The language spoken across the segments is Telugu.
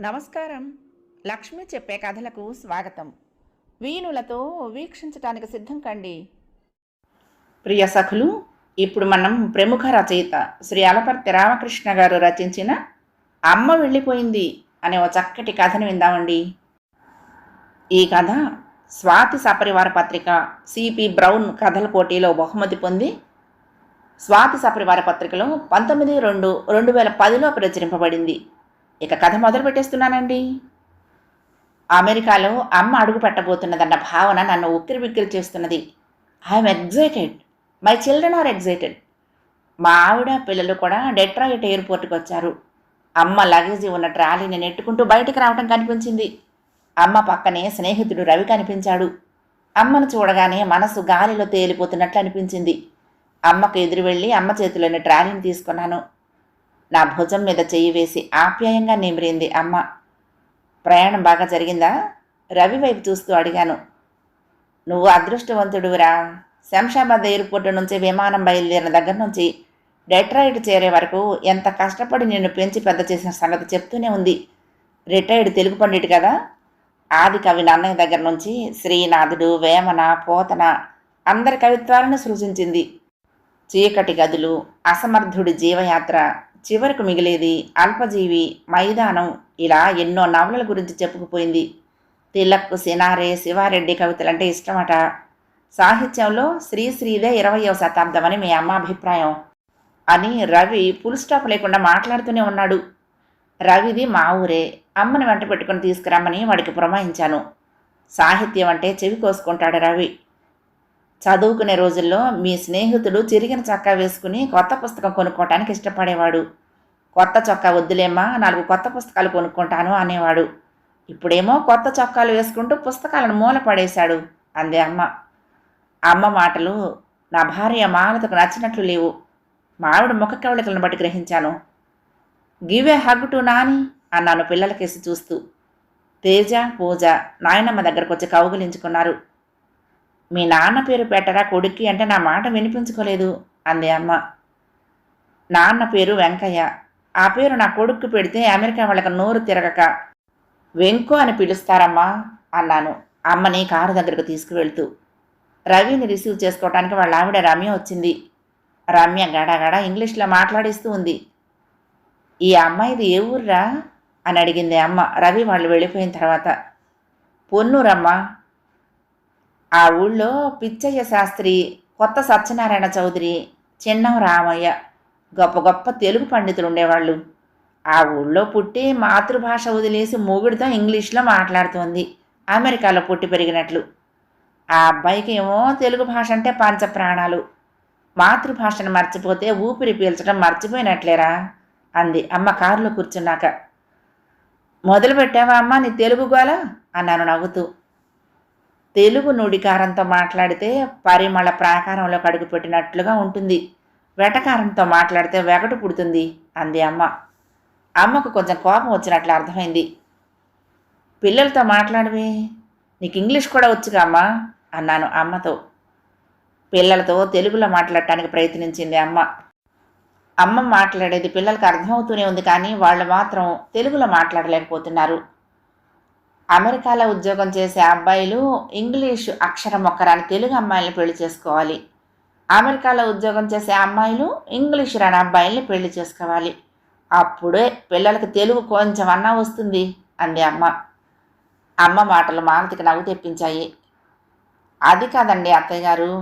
నమస్కారం. లక్ష్మి చెప్పే కథలకు స్వాగతం. వీణులతో వీక్షించటానికి సిద్ధం కండి. ప్రియ సఖులు ఇప్పుడు మనం ప్రముఖ రచయిత శ్రీ అలపర్తి రామకృష్ణ గారు రచించిన అమ్మ వెళ్ళిపోయింది అనే ఒక చక్కటి కథను విందామండి. ఈ కథ స్వాతి సపరివార పత్రిక సిపి బ్రౌన్ కథల పోటీలో బహుమతి పొంది స్వాతి సపరివార పత్రికలో పంతొమ్మిది రెండు రెండు వేల పదిలో ప్రచురింపబడింది. ఇక కథ మొదలు పెట్టేస్తున్నానండి. అమెరికాలో అమ్మ అడుగు పెట్టబోతున్నదన్న భావన నన్ను ఉక్కిరి బిక్కిరి చేస్తున్నది. I'm excited my children are excited మా ఆవిడ పిల్లలు కూడా డెట్రాయిట్ ఎయిర్పోర్ట్కి వచ్చారు. అమ్మ లగేజీ ఉన్న ట్రాలీని నెట్టుకుంటూ బయటికి రావటం కనిపించింది. అమ్మ పక్కనే స్నేహితుడు రవి కనిపించాడు. అమ్మను చూడగానే మనసు గాలిలో తేలిపోతున్నట్లు అనిపించింది. అమ్మకు ఎదురు వెళ్ళి అమ్మ చేతిలోని ట్రాలీని తీసుకున్నాను. నా భుజం మీద చెయ్యి వేసి ఆప్యాయంగా నిమిరింది అమ్మ. ప్రయాణం బాగా జరిగిందా? రవి వైపు చూస్తూ అడిగాను. నువ్వు అదృష్టవంతుడురా శంషాబాద్ ఎయిర్పోర్ట్ నుంచి విమానం బయలుదేరిన దగ్గర నుంచి డెట్రాయిడ్ చేరే వరకు ఎంత కష్టపడి నిన్ను పెంచి పెద్ద చేసిన సంగతి చెప్తూనే ఉంది. రిటైర్డ్ తెలుగు పండిట్ కదా? ఆది కవి నాన్నయ్య దగ్గర నుంచి శ్రీనాథుడు వేమన పోతన అందరి కవిత్వాలను సృజించింది. చీకటి గదులు అసమర్థుడి జీవయాత్ర చివరకు మిగిలేది అల్పజీవి మైదానం. ఇలా ఎన్నో నవలల గురించి చెప్పుకుపోయింది. తిలక్ సినారే శివారెడ్డి కవితలంటే ఇష్టమట. సాహిత్యంలో శ్రీశ్రీదే ఇరవయవ శతాబ్దం అని మీ అమ్మ అభిప్రాయం. అని రవి ఫుల్ స్టాప్ లేకుండా మాట్లాడుతూనే ఉన్నాడు. రవిది మా ఊరే. అమ్మని వెంట పెట్టుకుని తీసుకురమ్మని వాడికి పురమాయించాను. సాహిత్యం అంటే చెవి కోసుకుంటాడు రవి. చదువుకునే రోజుల్లో మీ స్నేహితుడు చిరిగిన చొక్కా వేసుకుని కొత్త పుస్తకం కొనుక్కోవటానికి ఇష్టపడేవాడు. కొత్త చొక్కా వద్దులేమ్మా నాలుగు కొత్త పుస్తకాలు కొనుక్కుంటాను అనేవాడు. ఇప్పుడేమో కొత్త చొక్కాలు వేసుకుంటూ పుస్తకాలను మూల పడేశాడు అందే అమ్మ. అమ్మ మాటలు నా భార్య మాలతకు నచ్చినట్లు లేవు. మావిడ ముఖ కవళికలను బట్టి గ్రహించాను. గివే హగ్ టు నాని అన్నాను పిల్లలకేసి చూస్తూ. తేజ పూజ నాయనమ్మ దగ్గరకు వచ్చి కౌగులించుకున్నారు. మీ నాన్న పేరు పెట్టరా కొడుక్కి అంటే నా మాట వినిపించుకోలేదు అంది అమ్మ. నాన్న పేరు వెంకయ్య. ఆ పేరు నా కొడుక్కు పెడితే అమెరికా వాళ్ళకి నోరు తిరగక. వెంకు అని పిలుస్తారమ్మా అన్నాను. అమ్మని కారు దగ్గరకు తీసుకువెళ్తూ. రవిని రిసీవ్ చేసుకోవడానికి వాళ్ళ ఆవిడ రమ్య వచ్చింది. రమ్య గడగడ ఇంగ్లీష్లో మాట్లాడిస్తూ ఉంది. ఈ అమ్మాయిది ఏ ఊర్రా? అని అడిగింది అమ్మ. రవి వాళ్ళు వెళ్ళిపోయిన తర్వాత. పొన్నూరమ్మా ఆ ఊళ్ళో పిచ్చయ్య శాస్త్రి కొత్త సత్యనారాయణ చౌదరి చిన్నం రామయ్య గొప్ప గొప్ప తెలుగు పండితులు ఉండేవాళ్ళు. ఆ ఊళ్ళో పుట్టి మాతృభాష వదిలేసి మూగుడితో ఇంగ్లీష్లో మాట్లాడుతోంది. అమెరికాలో పుట్టి పెరిగినట్లు. ఆ అబ్బాయికి ఏమో తెలుగు భాష అంటే పంచ ప్రాణాలు మాతృభాషను మర్చిపోతే ఊపిరి పీల్చడం మర్చిపోయినట్లేరా? అంది అమ్మ కారులో కూర్చున్నాక. మొదలు పెట్టావా అమ్మ నీ తెలుగు గోల? అన్నాను నవ్వుతూ. తెలుగు నుడికారంతో మాట్లాడితే పరిమళ ప్రాకారంలో కడుగు పెట్టినట్లుగా ఉంటుంది. వెటకారంతో మాట్లాడితే వెగటు పుడుతుంది అంది అమ్మ. అమ్మకు కొంచెం కోపం వచ్చినట్లు అర్థమైంది. పిల్లలతో మాట్లాడవే నీకు ఇంగ్లీష్ కూడా వచ్చుగా అమ్మా అన్నాను అమ్మతో. పిల్లలతో తెలుగులో మాట్లాడటానికి ప్రయత్నించింది అమ్మ. అమ్మ మాట్లాడేది పిల్లలకు అర్థమవుతూనే ఉంది కానీ వాళ్ళు మాత్రం తెలుగులో మాట్లాడలేకపోతున్నారు. అమెరికాలో ఉద్యోగం చేసే అబ్బాయిలు ఇంగ్లీషు అక్షరం ఒక్కరాని తెలుగు అమ్మాయిల్ని పెళ్ళి చేసుకోవాలి. అమెరికాలో ఉద్యోగం చేసే అమ్మాయిలు ఇంగ్లీష్ రాని అబ్బాయిల్ని పెళ్ళి చేసుకోవాలి. అప్పుడే పిల్లలకి తెలుగు కొంచెం అన్నా వస్తుంది అంది అమ్మ. అమ్మ మాటలు మాలతికి నవ్వు తెప్పించాయి. అది కాదండి అత్తయ్య గారు.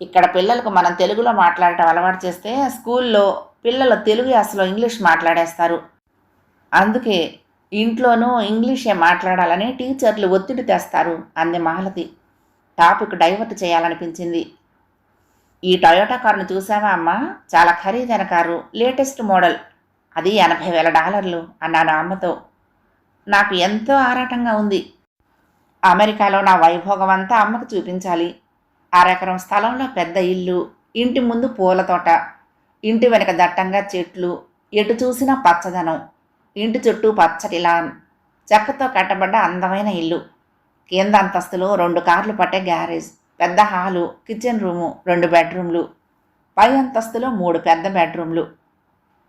ఇక్కడ పిల్లలకు మనం తెలుగులో మాట్లాడటం అలవాటు చేస్తే స్కూల్లో పిల్లలు తెలుగు యాసలో ఇంగ్లీష్ మాట్లాడేస్తారు. అందుకే ఇంట్లోనూ ఇంగ్లీషే మాట్లాడాలని టీచర్లు ఒత్తిడి తెస్తారు అంది మహలతి. Topic divert చేయాలనిపించింది. ఈ టొయోటా కారును చూసావా అమ్మా? చాలా ఖరీదైన కారు లేటెస్ట్ మోడల్. అది ఎనభై వేల డాలర్లు అన్నాను అమ్మతో. నాకు ఎంతో ఆరాటంగా ఉంది. అమెరికాలో నా వైభోగం అంతా అమ్మకు చూపించాలి. అరెకరం స్థలంలో పెద్ద ఇల్లు ఇంటి ముందు పూల తోట ఇంటి వెనక దట్టంగా చెట్లు ఎటు చూసినా పచ్చదనం. ఇంటి చుట్టూ పచ్చటి లాన్ చెక్కతో కట్టబడ్డ అందమైన ఇల్లు. కింద అంతస్తులో రెండు కార్లు పట్టే గ్యారేజ్ పెద్ద హాలు కిచెన్ రూము రెండు బెడ్రూమ్లు. పై అంతస్తులో మూడు పెద్ద బెడ్రూమ్లు.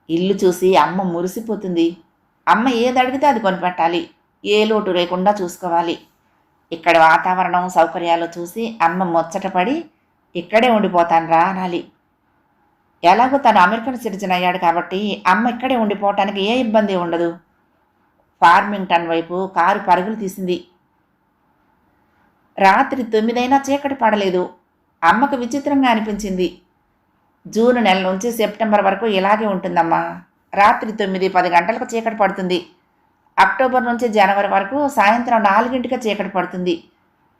ఇల్లు చూసి అమ్మ మురిసిపోతుంది. అమ్మ ఏది అడిగితే అది కొనిపెట్టాలి. ఏ లోటు లేకుండా చూసుకోవాలి. ఇక్కడ వాతావరణం సౌకర్యాలు చూసి అమ్మ ముచ్చటపడి ఇక్కడే ఉండిపోతానురా అనాలి. ఎలాగో తను అమెరికన్ సిటిజన్ అయ్యాడు కాబట్టి అమ్మ ఇక్కడే ఉండిపోవటానికి ఏ ఇబ్బంది ఉండదు. ఫార్మింగ్టన్ వైపు కారు పరుగులు తీసింది. రాత్రి తొమ్మిదైనా చీకటి పడలేదు. అమ్మకు విచిత్రంగా అనిపించింది. జూన్ నెల నుంచి సెప్టెంబర్ వరకు ఇలాగే ఉంటుందమ్మా. రాత్రి తొమ్మిది పది గంటలకు చీకటి పడుతుంది. అక్టోబర్ నుంచి జనవరి వరకు సాయంత్రం నాలుగింటికి చీకటి పడుతుంది.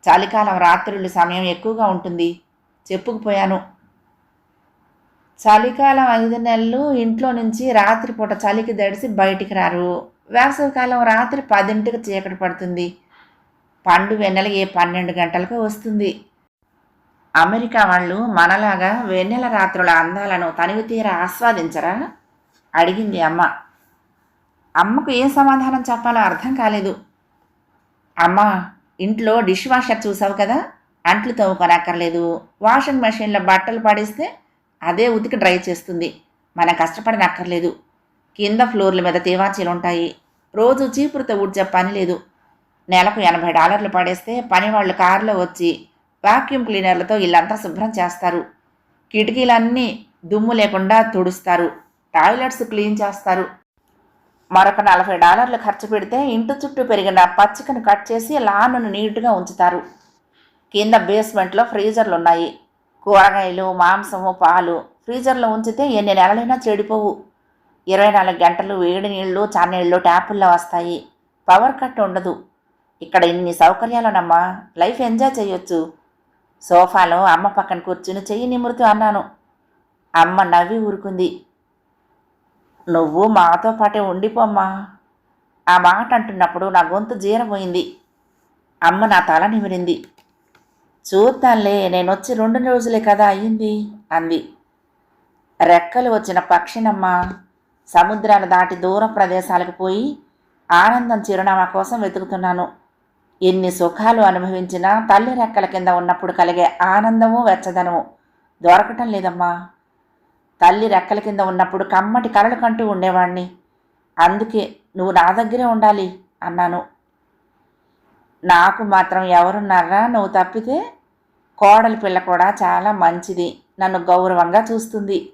చలికాలం రాత్రులు సమయం ఎక్కువగా ఉంటుంది. చెప్పుకుపోయాను. చలికాలం ఐదు నెలలు ఇంట్లో నుంచి రాత్రిపూట చలికి దడిసి బయటికి రారు. వేసవికాలం రాత్రి పదింటికి చీకటి పడుతుంది. పండు వెన్నెల ఏ పన్నెండు గంటలకు వస్తుంది. అమెరికా వాళ్ళు మనలాగా వెన్నెల రాత్రుల అందాలను తనివి తీర ఆస్వాదించరా? అడిగింది అమ్మ. అమ్మకు ఏం సమాధానం చెప్పాలో అర్థం కాలేదు. అమ్మ ఇంట్లో డిష్ వాషర్ చూసావు కదా? అంట్లు తవ్వుకొనక్కర్లేదు. వాషింగ్ మెషిన్లో బట్టలు పడిస్తే అదే ఉతికి డ్రై చేస్తుంది. మనం కష్టపడనక్కర్లేదు. కింద ఫ్లోర్ల మీద తివాచీలు ఉంటాయి రోజు చీపురుతో ఊడ్చే పని లేదు. నెలకు ఎనభై డాలర్లు పడేస్తే పని వాళ్ళు కారులో వచ్చి వాక్యూమ్ క్లీనర్లతో ఇల్లంతా శుభ్రం చేస్తారు. కిటికీలన్నీ దుమ్ము లేకుండా తుడుస్తారు. టాయిలెట్స్ క్లీన్ చేస్తారు. మరొక నలభై డాలర్లు ఖర్చు పెడితే ఇంటి చుట్టూ పెరిగిన పచ్చికను కట్ చేసి లాన్ను నీట్గా ఉంచుతారు. కింద బేస్మెంట్లో ఫ్రీజర్లు ఉన్నాయి కూరగాయలు మాంసము పాలు ఫ్రీజర్లో ఉంచితే ఎన్ని నెలలైనా చెడిపోవు. ఇరవై నాలుగు గంటలు వేడి నీళ్ళు చన్నీళ్ళు ట్యాపుల్లో వస్తాయి. పవర్ కట్ ఉండదు. ఇక్కడ ఇన్ని సౌకర్యాలునమ్మా. లైఫ్ ఎంజాయ్ చేయొచ్చు. సోఫాలో అమ్మ పక్కన కూర్చుని చెయ్యి నిమురుతూ అన్నాను. అమ్మ నవ్వి ఊరుకుంది. నువ్వు మాతో పాటే ఉండిపోమ్మా. ఆ మాట అంటున్నప్పుడు నా గొంతు జీరపోయింది అమ్మ నా తల నిమిరింది. చూద్దాంలే నేను వచ్చి రెండు రోజులే కదా అయ్యింది అంది. రెక్కలు వచ్చిన పక్షినమ్మా సముద్రాలు దాటి దూర ప్రదేశాలకు పోయి ఆనందం చిరునామా కోసం వెతుకుతున్నాను. ఎన్ని సుఖాలు అనుభవించినా తల్లి రెక్కల కింద ఉన్నప్పుడు కలిగే ఆనందము వెచ్చదనము దొరకటం లేదమ్మా. తల్లి రెక్కల కింద ఉన్నప్పుడు కమ్మటి కలలు కంటూ ఉండేవాణ్ణి. అందుకే నువ్వు నా దగ్గరే ఉండాలి అన్నాను. నాకు మాత్రం ఎవరున్నారా? నువ్వు తప్పితే కోడలి పిల్ల కూడా చాలా మంచిది. నన్ను గౌరవంగా చూస్తుంది.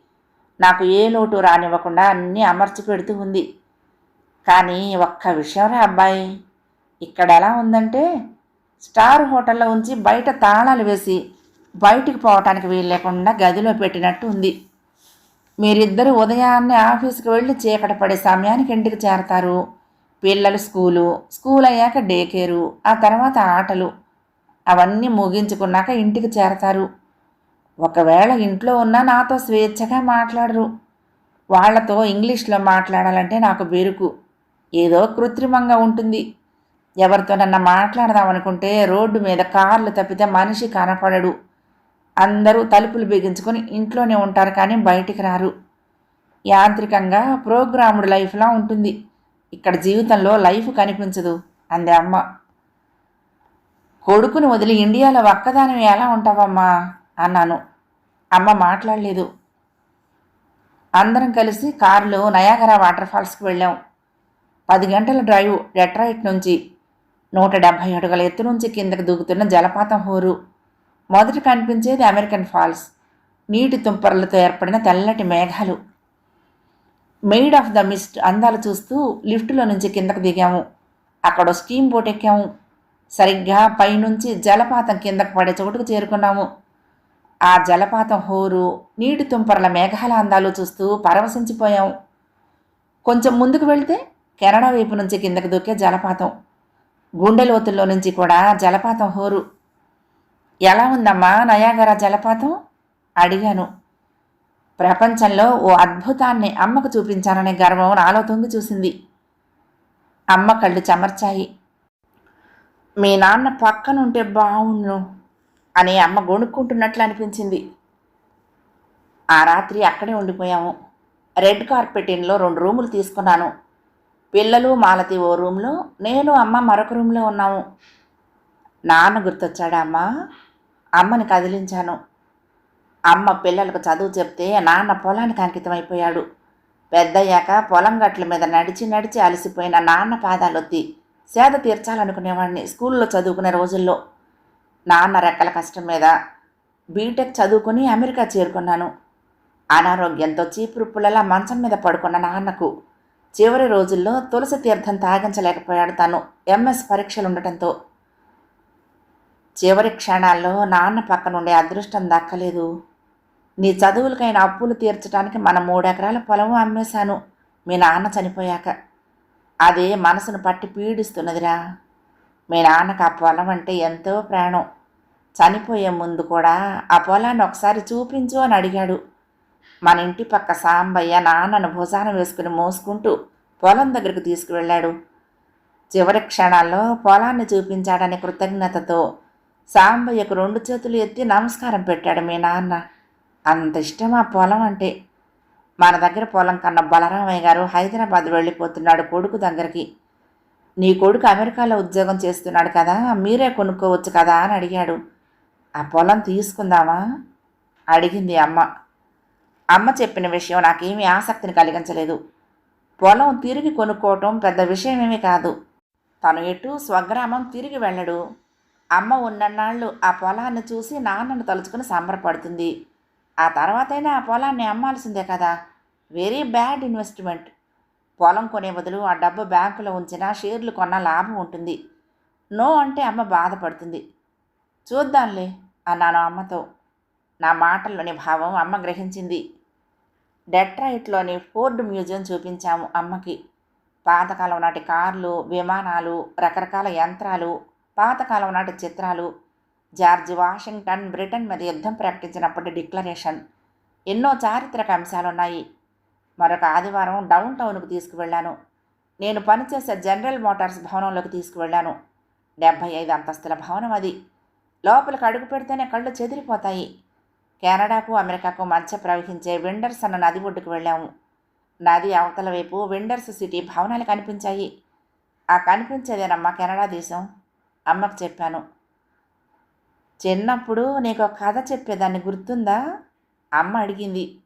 నాకు ఏ లోటు రానివ్వకుండా అన్నీ అమర్చి పెడుతూ ఉంది. కానీ ఒక్క విషయంరా అబ్బాయి. ఇక్కడ ఎలా ఉందంటే స్టార్ హోటల్లో ఉంచి బయట తాళాలు వేసి బయటికి పోవటానికి వీలు లేకుండా గదిలో పెట్టినట్టు ఉంది. మీరిద్దరు ఉదయాన్నే ఆఫీస్కి వెళ్ళి చీకట పడే సమయానికి ఇంటికి చేరతారు. పిల్లలు స్కూలు స్కూల్ అయ్యాక డే కేరు ఆ తర్వాత ఆటలు. అవన్నీ ముగించుకున్నాక ఇంటికి చేరతారు. ఒకవేళ ఇంట్లో ఉన్నా నాతో స్వేచ్ఛగా మాట్లాడరు. వాళ్ళతో ఇంగ్లీష్లో మాట్లాడాలంటే నాకు బెరుకు. ఏదో కృత్రిమంగా ఉంటుంది. ఎవరితోనన్నా మాట్లాడదామనుకుంటే రోడ్డు మీద కార్లు తప్పితే మనిషి కనపడడు. అందరూ తలుపులు బిగించుకొని ఇంట్లోనే ఉంటారు కానీ బయటికి రారు. యాంత్రికంగా ప్రోగ్రాముడ్ లైఫ్లా ఉంటుంది. ఇక్కడ జీవితంలో లైఫ్ కనిపించదు అంది అమ్మ. కొడుకుని వదిలి ఇండియాలో ఒక్కదానం ఎలా ఉంటావమ్మా? అన్నాను. అమ్మ మాట్లాడలేదు. అందరం కలిసి కారులో నయాగరా వాటర్ ఫాల్స్కి వెళ్ళాం. పది గంటల డ్రైవ్ డెట్రాయిట్ నుంచి నూట డెబ్భై అడుగుల ఎత్తు నుంచి కిందకు దూకుతున్న జలపాతం హోరు. మొదట కనిపించేది అమెరికన్ ఫాల్స్. నీటి తుంపర్లతో ఏర్పడిన తెల్లటి మేఘాలు. మెయిడ్ ఆఫ్ ద మిస్ట్ అందాలు చూస్తూ లిఫ్టులో నుంచి కిందకు దిగాము. అక్కడ స్టీమ్ బోట్ ఎక్కాము. సరిగ్గా పైనుంచి జలపాతం కిందకు పడే చోటుకు చేరుకున్నాము. ఆ జలపాతం హోరు నీటి తుంపరల మేఘాల అందాలు చూస్తూ పరవశించిపోయాం కొంచెం ముందుకు వెళ్తే కెనడా వైపు నుంచి కిందకు దూకే జలపాతం. గుండె లోతుల్లో నుంచి కూడా జలపాతం హోరు. ఎలా ఉందమ్మా నయాగర జలపాతం? అడిగాను. ప్రపంచంలో ఓ అద్భుతాన్ని అమ్మకు చూపించాననే గర్వం నాలో తొంగి చూసింది. అమ్మ కళ్ళు చెమర్చాయి. మీ నాన్న పక్కనుంటే బావుండు అని అమ్మ గొణుక్కుంటున్నట్లు అనిపించింది. ఆ రాత్రి అక్కడే ఉండిపోయాము. రెడ్ కార్పెట్ ఇన్లో రెండు రూములు తీసుకున్నాను. పిల్లలు మాలతి ఓ రూమ్లో నేను అమ్మ మరొక రూమ్లో ఉన్నాము. నాన్న గుర్తొచ్చాడా అమ్మ? అమ్మని కదిలించాను. అమ్మ పిల్లలకు చదువు చెప్తే నాన్న పొలానికి అంకితం అయిపోయాడు పెద్దయ్యాక పొలం గట్ల మీద నడిచి నడిచి అలసిపోయిన నాన్న పాదాలొత్తి సేద తీర్చాలనుకునేవాడిని స్కూల్లో చదువుకునే రోజుల్లో. నాన్న రెక్కల కష్టం మీద బీటెక్ చదువుకుని అమెరికా చేరుకున్నాను. అనారోగ్యంతో చీపురు పుల్లలా మంచం మీద పడుకున్న నాన్నకు చివరి రోజుల్లో తులసి తీర్థం తాగించలేకపోయాడు తను ఎంఎస్ పరీక్షలు ఉండటంతో చివరి క్షణాల్లో నాన్న పక్కనుండే అదృష్టం దక్కలేదు. నీ చదువులకైన అప్పులు తీర్చడానికి మన మూడెకరాల పొలము అమ్మేశాను. మీ నాన్న చనిపోయాక. అదే మనసును పట్టి పీడిస్తున్నదిరా. మీ నాన్నకు ఆ పొలం అంటే ఎంతో ప్రాణం. చనిపోయే ముందు కూడా ఆ పొలాన్ని ఒకసారి చూపించు అని అడిగాడు. మన ఇంటి పక్క సాంబయ్య నాన్నను భుజాన వేసుకుని మోసుకుంటూ పొలం దగ్గరకు తీసుకువెళ్ళాడు. చివరి క్షణాల్లో పొలాన్ని చూపించాడనే కృతజ్ఞతతో సాంబయ్యకు రెండు చేతులు ఎత్తి నమస్కారం పెట్టాడు మీ నాన్న. అంత ఇష్టం ఆ పొలం అంటే. మన దగ్గర పొలం కన్నా బలరామయ్య గారు హైదరాబాద్ వెళ్ళిపోతున్నాడు కొడుకు దగ్గరికి. నీ కొడుకు అమెరికాలో ఉద్యోగం చేస్తున్నాడు కదా మీరే కొనుక్కోవచ్చు కదా అని అడిగాడు. ఆ పొలం తీసుకుందామా? అడిగింది అమ్మ. అమ్మ చెప్పిన విషయం నాకేమీ ఆసక్తిని కలిగించలేదు. పొలం తిరిగి కొనుక్కోవటం పెద్ద విషయమేమీ కాదు. తను ఎటు స్వగ్రామం తిరిగి వెళ్ళడు. అమ్మ ఉన్నన్నాళ్ళు ఆ పొలాన్ని చూసి నాన్నను తలుచుకుని సంబరపడుతుంది. ఆ తర్వాతైనా ఆ పొలాన్ని అమ్మాల్సిందే కదా. వెరీ బ్యాడ్ ఇన్వెస్ట్మెంట్ పొలం కొనే బదులు ఆ డబ్బు బ్యాంకులో ఉంచినా షేర్లు కొన్న లాభం ఉంటుంది. నో అంటే అమ్మ బాధపడుతుంది. చూద్దాంలే అన్నాను అమ్మతో. నా మాటల్లోని భావం అమ్మ గ్రహించింది. డెట్రాయిట్లోని ఫోర్డ్ మ్యూజియం చూపించాము అమ్మకి. పాతకాలం నాటి కార్లు విమానాలు రకరకాల యంత్రాలు పాతకాలం నాటి చిత్రాలు జార్జ్ వాషింగ్టన్ బ్రిటన్ మీద యుద్ధం ప్రకటించినప్పటి డిక్లరేషన్. ఎన్నో చారిత్రక అంశాలున్నాయి. మరొక ఆదివారం డౌన్ టౌన్కు తీసుకువెళ్ళాను. నేను పనిచేసే జనరల్ మోటార్స్ భవనంలోకి తీసుకువెళ్ళాను. డెబ్భై ఐదు అంతస్తుల భవనం అది. లోపలికి అడుగు పెడితేనే కళ్ళు చెదిరిపోతాయి. కెనడాకు అమెరికాకు మధ్య ప్రవహించే విండర్స్ అన్న నది ఒడ్డుకు వెళ్ళాము. నది అవతల వైపు విండర్స్ సిటీ భవనాలు కనిపించాయి. ఆ కనిపించేదేనమ్మా కెనడా దేశం? అమ్మకు చెప్పాను. చిన్నప్పుడు నీకు ఒక కథ చెప్పేదాన్ని గుర్తుందా? అమ్మ అడిగింది.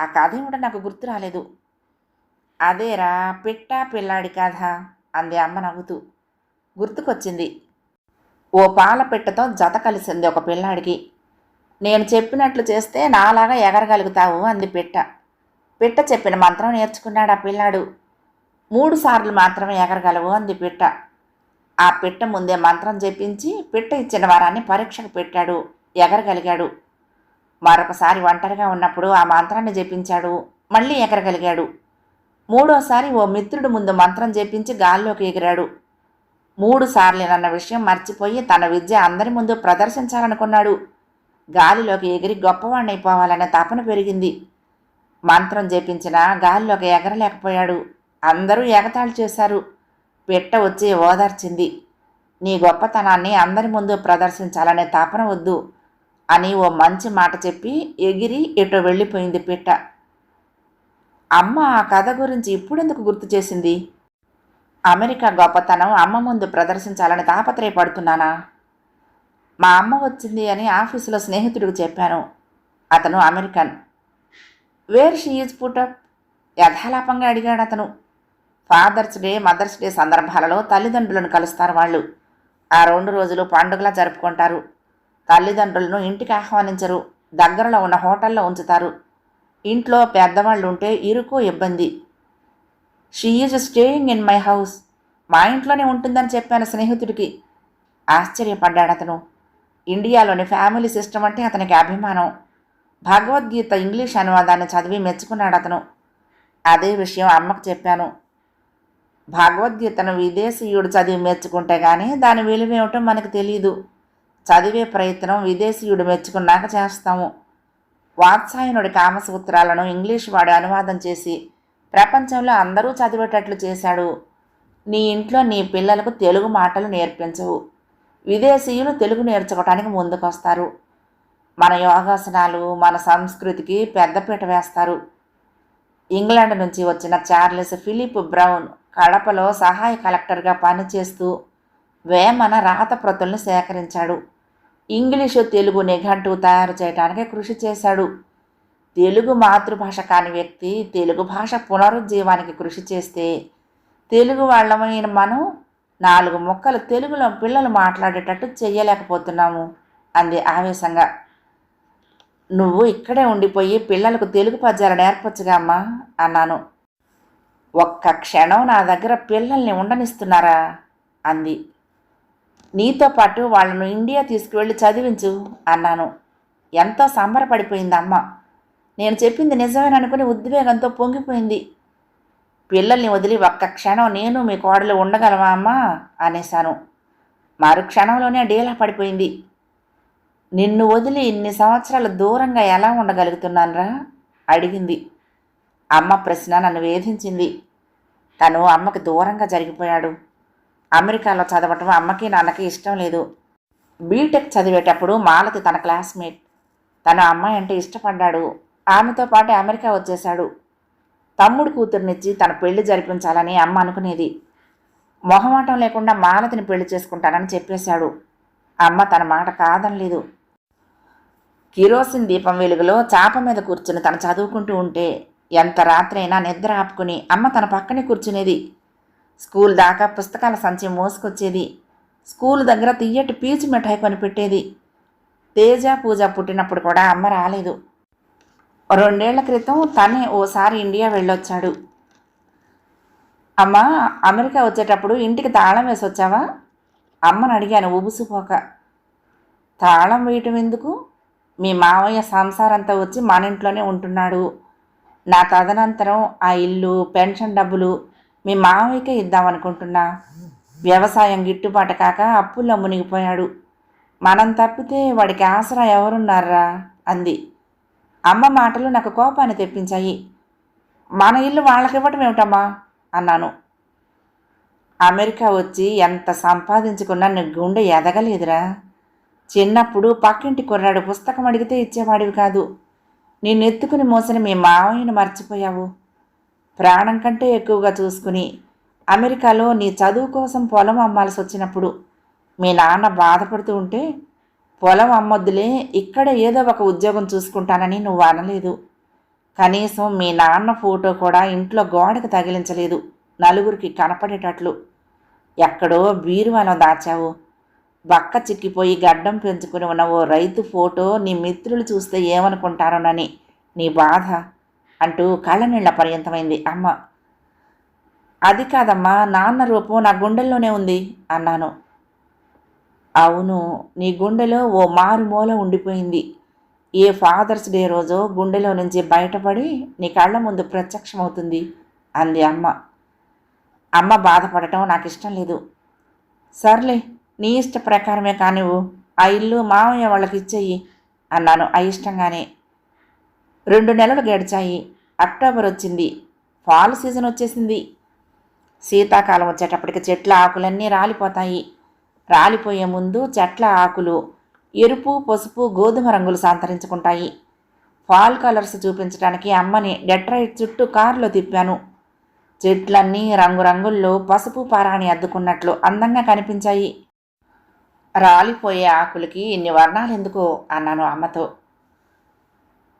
ఆ కథ ఏమిటో నాకు గుర్తు రాలేదు. అదేరా పిట్ట పిల్లాడి కథ అంది అమ్మ నవ్వుతూ. గుర్తుకొచ్చింది. ఓ పాల పిట్టతో జత కలిసింది ఒక పిల్లాడికి. నేను చెప్పినట్లు చేస్తే నాలాగా ఎగరగలుగుతావు అంది పిట్ట. పిట్ట చెప్పిన మంత్రం నేర్చుకున్నాడు ఆ పిల్లాడు. మూడు సార్లు మాత్రమే ఎగరగలవు అంది పిట్ట. ఆ పిట్ట ముందే మంత్రం చెప్పించి పిట్ట ఇచ్చిన వారాన్ని పరీక్షకు పెట్టాడు ఎగరగలిగాడు. మరొకసారి ఒంటరిగా ఉన్నప్పుడు ఆ మంత్రాన్ని జపించాడు మళ్ళీ ఎగరగలిగాడు. మూడోసారి ఓ మిత్రుడు ముందు మంత్రం జపించి గాల్లోకి ఎగిరాడు. మూడు సార్లేనన్న విషయం మర్చిపోయి తన విద్య అందరి ముందు ప్రదర్శించాలనుకున్నాడు. గాలిలోకి ఎగిరి గొప్పవాణ్ణైపోవాలనే తపన పెరిగింది. మంత్రం జపించినా గాలిలోకి ఎగరలేకపోయాడు. అందరూ ఎగతాళి చేశారు. పిట్ట వచ్చి ఓదార్చింది. నీ గొప్పతనాన్ని అందరి ముందు ప్రదర్శించాలనే తపన వద్దు అని ఓ మంచి మాట చెప్పి ఎగిరి ఎటో వెళ్ళిపోయింది పిట్ట. అమ్మ ఆ కథ గురించి ఇప్పుడెందుకు గుర్తు చేసింది? అమెరికా గొప్పతనం అమ్మ ముందు ప్రదర్శించాలని తాపత్రయపడుతున్నానా? మా అమ్మ వచ్చింది అని ఆఫీసులో స్నేహితుడికి చెప్పాను. అతను American. Where she is put up యథాలాపంగా అడిగాడు అతను. ఫాదర్స్ డే మదర్స్ డే సందర్భాలలో తల్లిదండ్రులను కలుస్తారు వాళ్ళు. ఆ రెండు రోజులు పండుగలా జరుపుకుంటారు. తల్లిదండ్రులను ఇంటికి ఆహ్వానించరు. దగ్గరలో ఉన్న హోటల్లో ఉంచుతారు. ఇంట్లో పెద్దవాళ్ళు ఉంటే ఇరుకు ఇబ్బంది. She is staying in my house మా ఇంట్లోనే ఉంటుందని చెప్పాను స్నేహితుడికి. ఆశ్చర్యపడ్డాడు అతను. ఇండియాలోని ఫ్యామిలీ సిస్టమ్ అంటే అతనికి అభిమానం. భగవద్గీత ఇంగ్లీష్ అనువాదాన్ని చదివి మెచ్చుకున్నాడు అతను. అదే విషయం అమ్మకు చెప్పాను. భగవద్గీతను విదేశీయుడు చదివి మెచ్చుకుంటే కానీ దాని విలువేమిటో మనకు తెలియదు చదివే ప్రయత్నం విదేశీయుడు మెచ్చుకున్నాక చేస్తాము. వాత్సాయనుడి కామసూత్రాలను ఇంగ్లీష్ వాడు అనువాదం చేసి ప్రపంచంలో అందరూ చదివేటట్లు చేశాడు. నీ ఇంట్లో నీ పిల్లలకు తెలుగు మాటలు నేర్పించవు. విదేశీయులు తెలుగు నేర్చుకోవటానికి ముందుకొస్తారు. మన యోగాసనాలు మన సంస్కృతికి పెద్దపీట వేస్తారు. ఇంగ్లాండ్ నుంచి వచ్చిన చార్లెస్ ఫిలిప్ బ్రౌన్ కడపలో సహాయ కలెక్టర్గా పనిచేస్తూ వేమన రాతప్రతుల్ని సేకరించాడు. ఇంగ్లీషు తెలుగు నిఘంటు తయారు చేయడానికి కృషి చేశాడు. తెలుగు మాతృభాష కాని వ్యక్తి తెలుగు భాష పునరుజ్జీవానికి కృషి చేస్తే తెలుగు వాళ్ళమైన మనం నాలుగు ముక్కలు తెలుగులో పిల్లలు మాట్లాడేటట్టు చెయ్యలేకపోతున్నాము అంది ఆవేశంగా. నువ్వు ఇక్కడే ఉండిపోయి పిల్లలకు తెలుగు పద్యాలు నేర్పొచ్చుగా అమ్మా అన్నాను. ఒక్క క్షణం నా దగ్గర పిల్లల్ని ఉండనిస్తున్నారా? అంది. నీతో పాటు వాళ్ళను ఇండియా తీసుకువెళ్ళి చదివించు అన్నాను. ఎంతో సంబరపడిపోయింది అమ్మ. నేను చెప్పింది నిజమేననుకుని ఉద్వేగంతో పొంగిపోయింది. పిల్లల్ని వదిలి ఒక్క క్షణం నేను మీ కోడలు ఉండగలవా అమ్మా? అనేశాను. మరు క్షణంలోనే డీలా పడిపోయింది. నిన్ను వదిలి ఇన్ని సంవత్సరాలు దూరంగా ఎలా ఉండగలుగుతున్నానరా? అడిగింది. అమ్మ ప్రశ్న నన్ను వేధించింది. తను అమ్మకి దూరంగా జరిగిపోయాడు. అమెరికాలో చదవటం అమ్మకి నాన్నకి ఇష్టం లేదు. బీటెక్ చదివేటప్పుడు మాలతి తన క్లాస్మేట్. తన అమ్మాయి అంటే ఇష్టపడ్డాడు. ఆమెతో పాటు అమెరికా వచ్చేశాడు. తమ్ముడు కూతుర్నిచ్చి తన పెళ్ళి జరిపించాలని అమ్మ అనుకునేది. మొహమాటం లేకుండా మాలతిని పెళ్ళి చేసుకుంటానని చెప్పేశాడు. అమ్మ తన మాట కాదనలేదు. కిరోసిన్ దీపం వెలుగులో చాప మీద కూర్చుని తను చదువుకుంటూ ఉంటే ఎంత రాత్రైనా నిద్ర ఆపుకుని అమ్మ తన పక్కనే కూర్చునేది. స్కూల్ దాకా పుస్తకాల సంచి మోసుకొచ్చేది. స్కూల్ దగ్గర తియ్యటి పీచు మిఠాయి కొనిపెట్టేది. తేజ పూజ పుట్టినప్పుడు కూడా అమ్మ రాలేదు. రెండేళ్ళ క్రితం తనే ఓసారి ఇండియా వెళ్ళొచ్చాడు. అమ్మ అమెరికా వచ్చేటప్పుడు ఇంటికి తాళం వేసి వచ్చావా అమ్మని అడిగాను ఊబుసుపోక. తాళం వేయటం ఎందుకు? మీ మావయ్య సంసారంతా వచ్చి మన ఇంట్లోనే ఉంటున్నాడు. నా తదనంతరం ఆ ఇల్లు పెన్షన్ డబ్బులు మీ మావయ్యకే ఇద్దామనుకుంటున్నా. వ్యవసాయం గిట్టుబాటు కాక అప్పుల్లో మునిగిపోయాడు. మనం తప్పితే వాడికి ఆసరా ఎవరున్నారా? అంది. అమ్మ మాటలు నాకు కోపాన్ని తెప్పించాయి. మన ఇల్లు వాళ్ళకివ్వటం ఏమిటమ్మా? అన్నాను. అమెరికా వచ్చి ఎంత సంపాదించుకున్నా నీ గుండె ఎదగలేదురా. చిన్నప్పుడు పక్కింటి కుర్రాడు పుస్తకం అడిగితే ఇచ్చేవాడివి కాదు. నిన్నెత్తుకుని మోసిన మీ మావయ్యను మర్చిపోయావు? ప్రాణం కంటే ఎక్కువగా చూసుకుని అమెరికాలో నీ చదువు కోసం పొలం అమ్మాల్సి వచ్చినప్పుడు మీ నాన్న బాధపడుతూ ఉంటే పొలం అమ్మొద్దులే ఇక్కడ ఏదో ఒక ఉద్యోగం చూసుకుంటానని నువ్వు అనలేదు. కనీసం మీ నాన్న ఫోటో కూడా ఇంట్లో గోడకు తగిలించలేదు నలుగురికి కనపడేటట్లు. ఎక్కడో బీరువాలో దాచావు. బక్క చిక్కిపోయి గడ్డం పెంచుకుని ఉన్న ఓ రైతు ఫోటో నీ మిత్రులు చూస్తే ఏమనుకుంటారోనని నీ బాధ అంటూ కళ్ళనీళ్ళ పర్యంతమైంది. అమ్మ అది కాదమ్మా నాన్న రూపం నా గుండెల్లోనే ఉంది అన్నాను. అవును నీ గుండెలో ఓ మారుమూల ఉండిపోయింది. ఏ ఫాదర్స్ డే రోజో గుండెలో నుంచి బయటపడి నీ కళ్ళ ముందు ప్రత్యక్షమవుతుంది అంది అమ్మ. అమ్మ బాధపడటం నాకు ఇష్టం లేదు. సర్లే నీ ఇష్ట ప్రకారమే కానివ్వు ఆ ఇల్లు మామయ్య వాళ్ళకి ఇచ్చేయి అన్నాను అయిష్టంగానే. రెండు నెలలు గడిచాయి. అక్టోబర్ వచ్చింది. ఫాల్ సీజన్ వచ్చేసింది. శీతాకాలం వచ్చేటప్పటికి చెట్ల ఆకులన్నీ రాలిపోతాయి. రాలిపోయే ముందు చెట్ల ఆకులు ఎరుపు పసుపు గోధుమ రంగులు సంతరించుకుంటాయి. ఫాల్ కలర్స్ చూపించడానికి అమ్మని డెట్రైట్ చుట్టూ కారులో తిప్పాను. చెట్లన్నీ రంగురంగుల్లో పసుపు పారాణి అద్దుకున్నట్లు అందంగా కనిపించాయి. రాలిపోయే ఆకులకి ఇన్ని వర్ణాలు ఎందుకు అన్నాను అమ్మతో.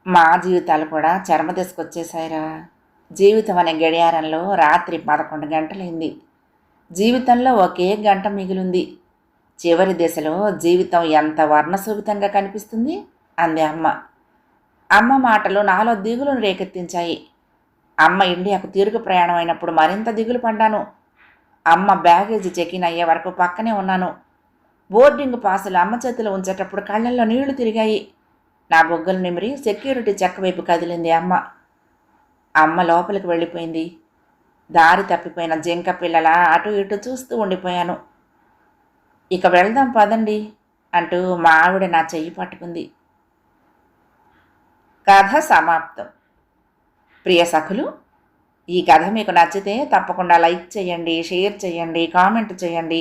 మా జీవితాలు కూడా చర్మ తీసుకొచ్చేసాయిరా జీవితం అనే గడియారంలో రాత్రి పదకొండు గంటలైంది. జీవితంలో ఒకే గంట మిగిలింది. చివరి దశలో జీవితం ఎంత వర్ణశోభితంగా కనిపిస్తుంది? అంది అమ్మ. అమ్మ మాటలు నాలో దిగులును రేకెత్తించాయి. అమ్మ ఇండియాకు తిరుగు ప్రయాణం అయినప్పుడు మరింత దిగులు పడ్డాను. అమ్మ బ్యాగేజీ చెకిన్ అయ్యే వరకు పక్కనే ఉన్నాను. బోర్డింగ్ పాసులు అమ్మ చేతిలో ఉంచేటప్పుడు కళ్ళల్లో నీళ్ళు తిరిగాయి. నా బొగ్గలు నిమిరి సెక్యూరిటీ చెక్క వైపు కదిలింది అమ్మ. అమ్మ లోపలికి వెళ్ళిపోయింది. దారి తప్పిపోయిన జింక పిల్లల అటు ఇటు చూస్తూ ఉండిపోయాను. ఇక వెళ్దాం పదండి అంటూ మా ఆవిడ నా చెయ్యి పట్టుకుంది. కథ సమాప్తం. ప్రియ సఖులు ఈ కథ మీకు నచ్చితే తప్పకుండా లైక్ చేయండి షేర్ చేయండి కామెంట్ చేయండి.